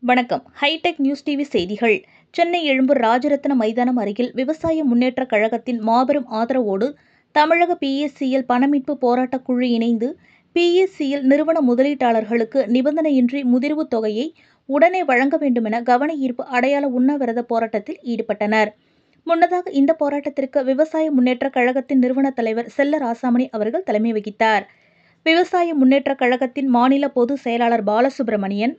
வணக்கம். Hitech news TV செய்திகள். சென்னை எழும்பூர் ராஜரத்ன மைதானம் அருகில் விவசாய முன்னேற்றக் கழகத்தின் மாபெரும் ஆதரவோடு தமிழக பிஎஸ்சிஎல் பணமீட்பு போராட்டக் குழு இணைந்து பிஎஸ்சிஎல் நிறுவன முதலீட்டாளர்களுக்கு நிபந்தனையின்றி முதிர்வுத் தொகையை உடனே வழங்க வேண்டுமென கவன ஈர்ப்பு அடையாள உண்ணாவிரத போராட்டத்தில் ஈடுபட்டனர். முன்னதாக இந்த போராட்டத்திற்கு விவசாய முன்னேற்ற கழகத்தின் நிறுவன தலைவர் செல்ல ராசாமணி அவர்கள் தலைமை வகித்தார். விவசாய முன்னேற்ற கழகத்தின் மாநில பொதுச் செயலாளர் பாலசுப்ரமணியன்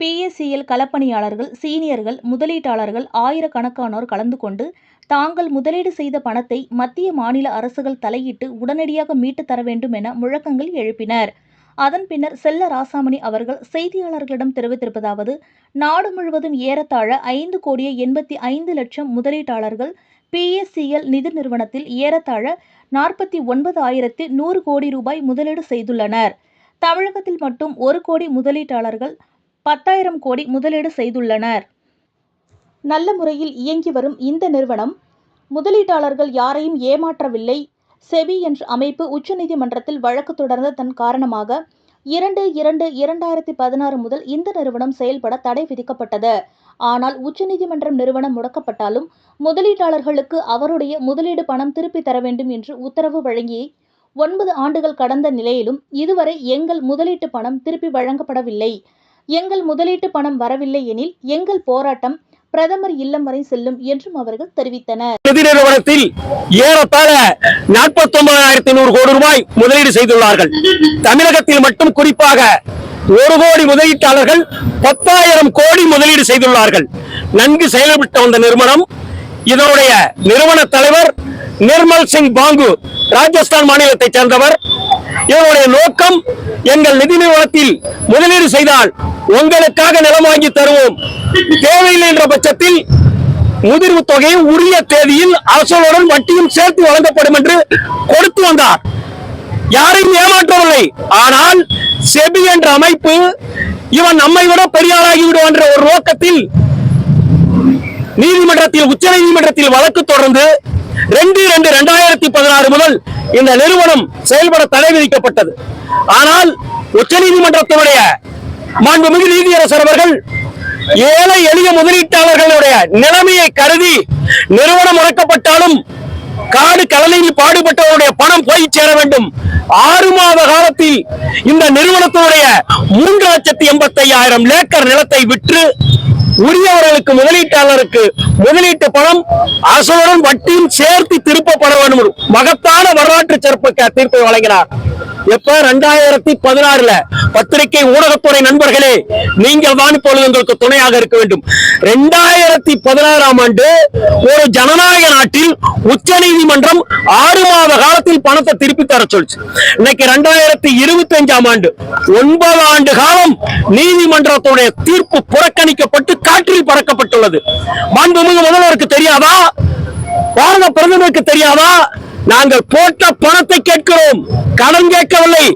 பிஎஸ்சிஎல் களப்பணியாளர்கள் சீனியர்கள் முதலீட்டாளர்கள் ஆயிரக்கணக்கானோர் கலந்து கொண்டு தாங்கள் முதலீடு செய்த பணத்தை மத்திய மாநில அரசுகள் தலையிட்டு உடனடியாக மீட்டுத் தர வேண்டும் என முழக்கங்கள் எழுப்பினர். அதன் பின்னர் செல்ல ராசாமணி அவர்கள் செய்தியாளர்களிடம் தெரிவித்திருப்பதாவது நாடு முழுவதும் ஏறத்தாழ ஐந்து கோடியே எண்பத்தி ஐந்து லட்சம் முதலீட்டாளர்கள் பிஎஸ்சிஎல் நிதி நிறுவனத்தில் ஏறத்தாழ நாற்பத்தி ஒன்பது ஆயிரத்தி நூறு கோடி ரூபாய் முதலீடு செய்துள்ளனர். தமிழகத்தில் மட்டும் ஒரு கோடி முதலீட்டாளர்கள் பத்தாயிரம் கோடி முதலீடு செய்துள்ளனர். நல்ல முறையில் இயங்கி வரும் இந்த நிறுவனம் முதலீட்டாளர்கள் யாரையும் ஏமாற்றவில்லை செபி என்ற அமைப்பு உச்சநீதிமன்றத்தில் வழக்கு தொடர்ந்த தன் காரணமாக இரண்டு இரண்டு இரண்டாயிரத்தி பதினாறு முதல் இந்த நிறுவனம் செயல்பட தடை விதிக்கப்பட்டது. ஆனால் உச்சநீதிமன்றம் நிறுவனம் முடக்கப்பட்டாலும் முதலீட்டாளர்களுக்கு அவருடைய முதலீடு பணம் திருப்பி தர வேண்டும் என்று உத்தரவு வழங்கி ஒன்பது ஆண்டுகள் கடந்த நிலையிலும் இதுவரை எங்கள் முதலீட்டு பணம் திருப்பி வழங்கப்படவில்லை. எங்கள் முதலீட்டு பணம் வரவில்லை எனில் எங்கள் போராட்டம் பிரதமர் இல்லம் வரை செல்லும் என்றும் அவர்கள் தெரிவித்தனர். நிதி நிறுவனத்தில் ஏறத்தாழ நாற்பத்தி ஒன்பதாயிரத்தி நூறு கோடி ரூபாய் முதலீடு செய்துள்ளார்கள். தமிழகத்தில் மட்டும் குறிப்பாக ஒரு கோடி முதலீட்டாளர்கள் பத்தாயிரம் கோடி முதலீடு செய்துள்ளார்கள். நன்கு செயல்பட்டு வந்த நிறுவனம் இதனுடைய நிறுவன தலைவர் நிர்மல் சிங் பாங்கு ராஜஸ்தான் மாநிலத்தைச் சேர்ந்தவர் இவருடைய நோக்கம் எங்கள் நிதி நிறுவனத்தில் முதலீடு செய்தால் உங்களுக்காக நிலம் வாங்கி தருவோம். தேவையில்லை என்ற பட்சத்தில் முதிர்வு தொகையை உரிய தேதியில் அரசுடன் வட்டியும் சேர்த்து வழங்கப்படும் என்று கொடுத்து வந்தார். யாரையும் ஏமாற்றவில்லை. ஆனால் செபி என்ற அமைப்பு இவன் நம்மை விட பெரியாராகி விடுவான் என்ற ஒரு நோக்கத்தில் நீதிமன்றத்தில் உச்ச நீதிமன்றத்தில் வழக்கு தொடர்ந்து ரெண்டு ரெண்டு ரெண்டாயிரத்தி பதினாறு முதல் இந்த நிறுவனம் செயல்பட தடை விதிக்கப்பட்டது. ஆனால் உச்ச நீதிமன்றத்தினுடைய மாண்புமிகு நீதியரசர் அவர்கள் ஏழை எளிய முதலீட்டாளர்களுடைய நிலைமையை கருதி நிறுவனம் முடக்கப்பட்டாலும் காடு கலனையில் பாடுபட்டவருடைய பணம் போய் சேர வேண்டும். ஆறு மாத காலத்தில் இந்த நிறுவனத்தினுடைய மூன்று லட்சத்தி எண்பத்தி ஐயாயிரம் ஏக்கர் நிலத்தை விற்று உரியவர்களுக்கு முதலீட்டாளருக்கு முதலீட்டு பணம் அசலுடன் வட்டியும் சேர்த்து திருப்பப்பட வேண்டும். மகத்தான வரலாற்று சிறப்பு தீர்ப்பை வழங்கினார். எப்ப? ரெண்டாயிரத்தி பதினாறுல. பத்திரிகை ஊடகத்துறை நண்பர்களே நீங்கள் தான் இப்பொழுது உங்களுக்கு துணையாக இருக்க வேண்டும். ரெண்டாயிரத்தி பதினாறாம் ஆண்டு ஒரு ஜனநாயக நாட்டில் உச்ச நீதிமன்றம் ஆறு மாத காலத்தில் பணத்தை திருப்பி தர சொல்லுச்சு. இன்னைக்கு ரெண்டாயிரத்தி இருபத்தி அஞ்சாம் ஆண்டு. ஒன்பது ஆண்டு காலம் நீதிமன்றத்துடைய தீர்ப்பு புறக்கணிக்கப்பட்டு காற்றில் பறக்கப்பட்டுள்ளது. மாண்புமிகு முதல்வருக்கு தெரியாதா? பாரத பிரதமருக்கு தெரியாதா? நாங்கள் போட்ட பணத்தை கேட்கிறோம். கடன் கேட்கவில்லை.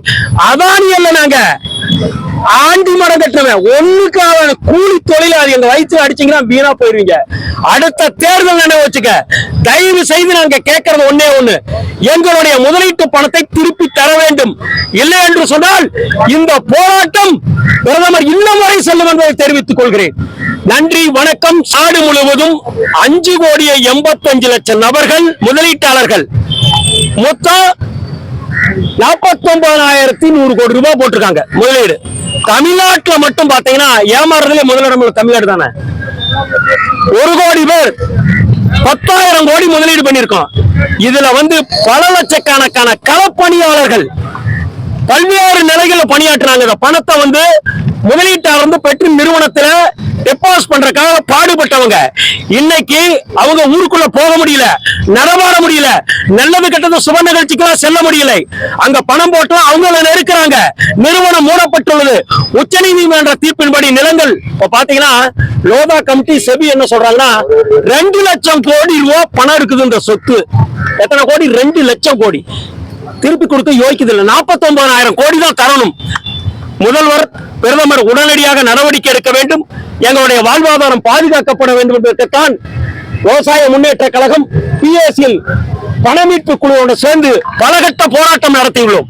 அதானி அல்ல நாங்க. ஆண்டி மரம் கட்டுறவன். ஒண்ணுக்கு அவன் கூலி தொழிலாளி. எங்க வயிற்று அடிச்சீங்கன்னா வீணா போயிருவீங்க. அடுத்த தேர்தல் நினைவு வச்சுக்க. தயவு செய்து நாங்க கேட்கறது ஒன்னே ஒண்ணு. எங்களுடைய முதலீட்டு பணத்தை திருப்பி தர வேண்டும். இல்லை என்று சொன்னால் இந்த போராட்டம் பிரதமர் இன்னும் வரை செல்லும் என்பதை தெரிவித்துக் கொள்கிறேன். நன்றி வணக்கம். நாடு முழுவதும் அஞ்சு கோடியே எண்பத்தஞ்சு லட்சம் நபர்கள் முதலீட்டாளர்கள். மொத்தம் நாற்பத்தி ஒன்பதாயிரத்தி நூறு கோடி ரூபாய் போட்டிருக்காங்க முதலீடு. தமிழ்நாட்டுல மட்டும் பாத்தீங்கன்னா ஏமாறுறதுல முதலிடம் தமிழ்நாடு தானே. ஒரு கோடி பேர் பத்தாயிரம் கோடி முதலீடு பண்ணிருக்கோம் இதுல வந்து பல லட்சக்கணக்கான களப்பணியாளர்கள் பல்வேறு நிலைகளில் பணியாற்றுறாங்க. இந்த பணத்தை வந்து முதலீட்டாளர் வந்து பெற்று நிறுவனத்துல டெபாசிட் பண்றதுக்காக பாடுபட்டவங்க. இன்னைக்கு அவங்க ஊருக்குள்ள போக முடியல நடமாட முடியல நல்லது கெட்டது சுப நிகழ்ச்சிக்கெல்லாம் செல்ல முடியல. அங்க பணம் போட்டு அவங்கள நெருக்கிறாங்க. நிறுவனம் மூடப்பட்டுள்ளது. உச்சநீதிமன்ற தீர்ப்பின்படி நிலங்கள். இப்ப பாத்தீங்கன்னா லோதா கமிட்டி செபி என்ன சொல்றாங்கன்னா ரெண்டு லட்சம் கோடி ரூபா பணம் இருக்குது இந்த சொத்து. எத்தனை கோடி? ரெண்டு லட்சம் கோடி. திருப்பி கொடுக்க யோசிக்குது இல்லை. நாற்பத்தி ஒன்பதாயிரம் கோடி தான் தரணும். முதல்வர் பிரதமர் உடனடியாக நடவடிக்கை எடுக்க வேண்டும். எங்களுடைய வாழ்வாதாரம் பாதுகாக்கப்பட வேண்டும் என்பதற்குத்தான் விவசாய முன்னேற்ற கழகம் பிஎஸ்சியில் பணமீட்பு குழுவோடு சேர்ந்து பலகட்ட போராட்டம் நடத்தியுள்ளோம்.